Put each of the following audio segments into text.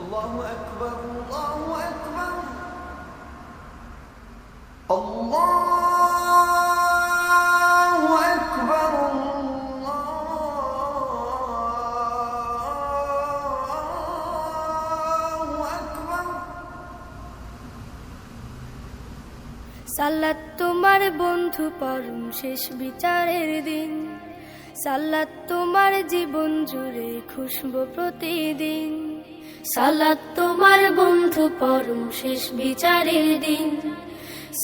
الله أكبر الله أكبر الله أكبر الله أكبر সাল্লাত তোমার বন্ধু পরম শেষ বিচারের দিন সাল্লাত তোমার জীবন জুড়ে খুশবো প্রতিদিন সালাত তোমার বন্ধু পরম শেষ বিচারের দিন।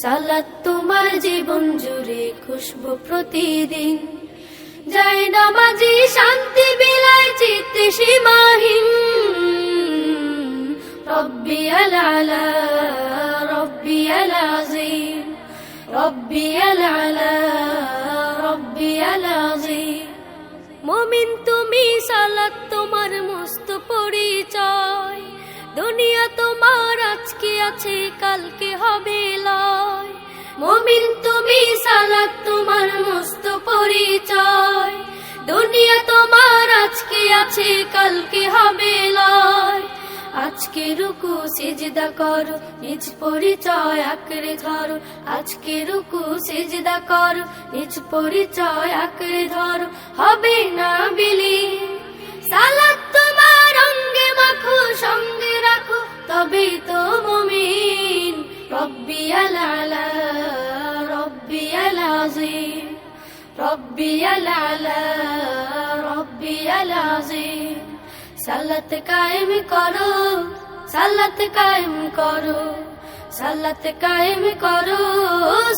সালাত তোমার জীবন জুড়ে খুশবো প্রতিদিন। জয় নামাজি শান্তি বিলায় চিত্তে সীমাহীন। রব্বি আলা রব্বি আলাজিম। রব্বি আলা রব্বি আলাজিম। মমিন তুমি সালাত তোমার মস্ত পরিচয়। আজকে আছে, কালকে হবে লয়। মমিন তুমি, সালাত তোমার মস্ত পরিচয়। দুনিয়া তোমার আজকে আছে, কালকে হবে লয়। আজকে রুকু, সিজদা করো, নিজ পরিচয় আঁকড়ে ধরো। আজকে রুকু, সিজদা করো, নিজ পরিচয় আঁকড়ে ধরো। হবে না বিলি রব্বি আলা রব্বি আলাজিম সালাত কায়েম করো সালাত কায়েম করো সালাত কায়েম করো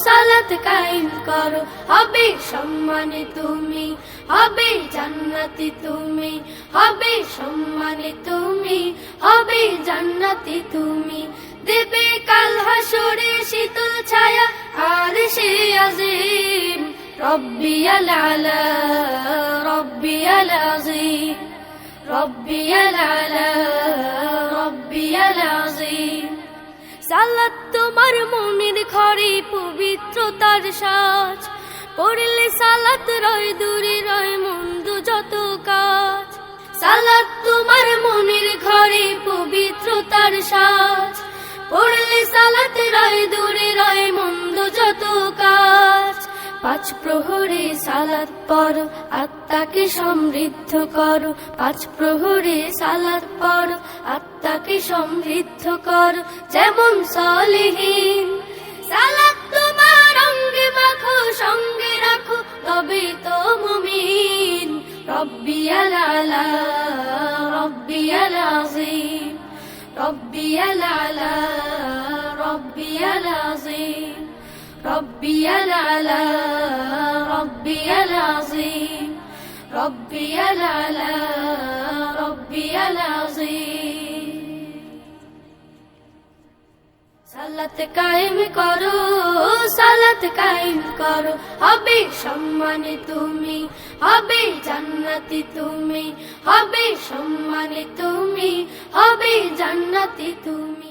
সালাত কায়েম করো। হবে সম্মানে তুমি, হবে জান্নাতি তুমি, হবে সম্মানে তুমি, হবে জান্নাতি তুমি। দেবে কাল হাসরে শীতল ছায়া, আর সে আজিম রব্বি আলা রব্বি আলাজিম ربي العلا ربي العظيم সালাত তোমার মনের ঘরে পবিত্রতার সাজ পড়লে সালাত রয় দূরে রয় মন্দ যত কাজ সালাত তোমার মনের ঘরে পবিত্রতার সাজ পড়লে সালাত রয় দূরে রয় মন্দ যত কাজ পাঁচ প্রহরে সালাত পড়ো আত্মাকে সমৃদ্ধ কর। পাঁচ প্রহরে সালাত পর, আত্মাকে সমৃদ্ধ কর। যেমন সলিহীন, সালাত তোমার অঙ্গে মাখো, সঙ্গে রাখো, তবে তো মুমিন। রব্বি আলা রব্বি আলাজিম রব্বি আলা রব্বি আলাজিম ربي العلا ربي العظيم ربي العلا ربي العظيم সালাত কায়েম করো সালাত কায়েম করো হবে সম্মানে তুমি হবে জান্নাতি তুমি হবে সম্মানে তুমি হবে জান্নাতি তুমি